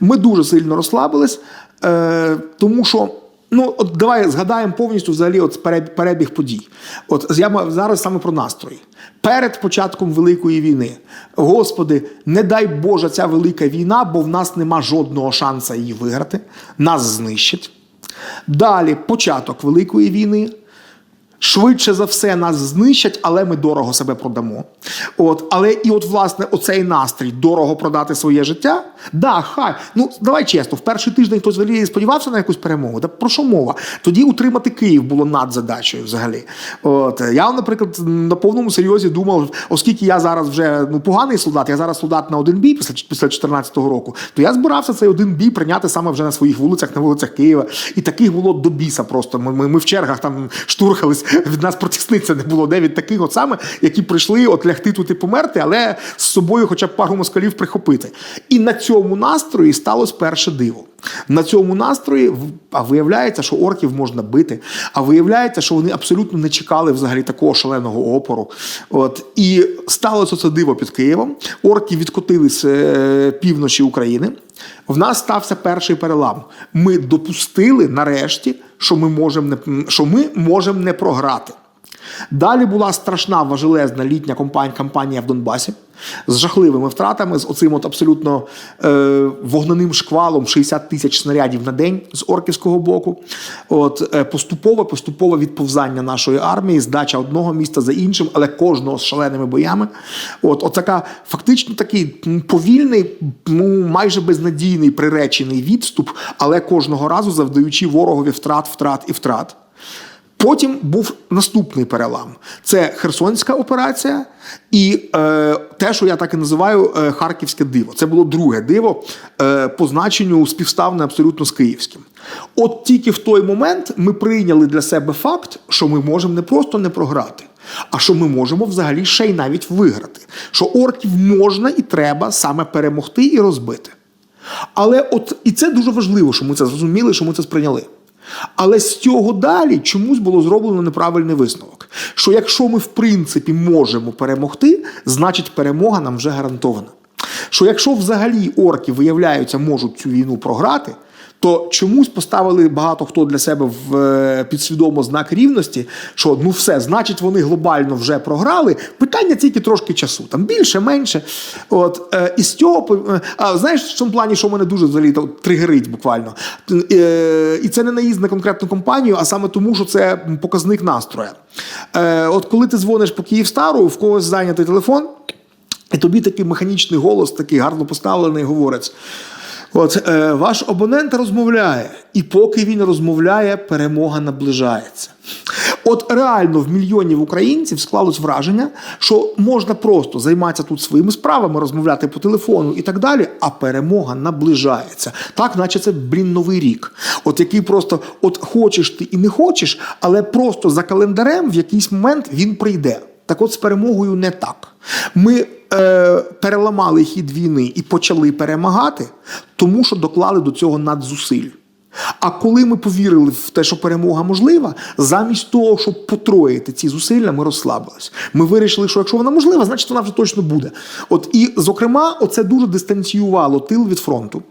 Ми дуже сильно розслабились, е, тому що. Ну, от давай згадаємо повністю взагалі от перебіг, подій. От я зараз саме про настрої. Перед початком Великої війни. Господи, не дай Боже ця велика війна, бо в нас нема жодного шансу її виграти. Нас знищать. Далі початок Великої війни. Швидше за все нас знищать, але ми дорого себе продамо. От, але і от, власне, оцей настрій дорого продати своє життя. Да, хай. Ну давай чесно, в перший тиждень хтось взагалі сподівався на якусь перемогу. Та про що мова? Тоді утримати Київ було надзадачею взагалі. От я, наприклад, на повному серйозі думав, оскільки я зараз вже ну поганий солдат, я зараз солдат на один бій після після 14-го року, то я збирався цей один бій прийняти саме вже на своїх вулицях, на вулицях Києва. І таких було до біса просто. Ми, ми, ми в чергах там штурхались, від нас протисниця не було. Де від таких от саме, які прийшли от лягти тут і померти, але з собою хоча б пару москалів прихопити. І на цьому настрої сталося перше диво. На цьому настрої а виявляється, що орків можна бити. А виявляється, що вони абсолютно не чекали взагалі такого шаленого опору. От і сталося це диво під Києвом. Орки відкотили з е, півночі України. В нас стався перший перелам. Ми допустили нарешті, що ми можемо не що ми можемо не програти. Далі була страшна важелезна літня кампанія в Донбасі з жахливими втратами, з оцим от абсолютно е, вогненим шквалом 60 тисяч снарядів на день з орківського боку. От е, поступове, поступове відповзання нашої армії, здача одного міста за іншим, але кожного з шаленими боями. От, от така фактично такий повільний, ну майже безнадійний приречений відступ, але кожного разу завдаючи ворогові втрат, втрат і втрат. Потім був наступний перелам: це Херсонська операція і е, те, що я так і називаю е, Харківське диво. Це було друге диво е, по значенню співставне абсолютно з київським. От тільки в той момент ми прийняли для себе факт, що ми можемо не просто не програти, а що ми можемо взагалі ще й навіть виграти. Що орків можна і треба саме перемогти і розбити. Але от і це дуже важливо, що ми це зрозуміли, що ми це сприйняли. Але з цього далі чомусь було зроблено неправильний висновок. Що якщо ми в принципі можемо перемогти, значить перемога нам вже гарантована. Що якщо взагалі орки виявляються, можуть цю війну програти, то чомусь поставили багато хто для себе в е, підсвідомо знак рівності, що ну все, значить, вони глобально вже програли. Питання тільки трошки часу, там більше, менше. От е, і з цього е, а знаєш, в цьому плані, що мене дуже взагалі тригерить буквально. Е, і це не наїзд на конкретну компанію, а саме тому, що це показник настрою. Е, от коли ти дзвониш по Київстару, в когось зайнятий телефон. І тобі такий механічний голос, такий гарно поставлений, говорить: от е, ваш абонент розмовляє, і поки він розмовляє, перемога наближається. От реально в мільйонів українців склалось враження, що можна просто займатися тут своїми справами, розмовляти по телефону і так далі, а перемога наближається. Так, наче це блін новий рік. От який просто от хочеш ти і не хочеш, але просто за календарем в якийсь момент він прийде. Так от з перемогою не так. Ми е, переламали хід війни і почали перемагати, тому що доклали до цього надзусиль. А коли ми повірили в те, що перемога можлива, замість того, щоб потроїти ці зусилля, ми розслабились. Ми вирішили, що якщо вона можлива, значить вона вже точно буде. От і, зокрема, оце дуже дистанціювало тил від фронту.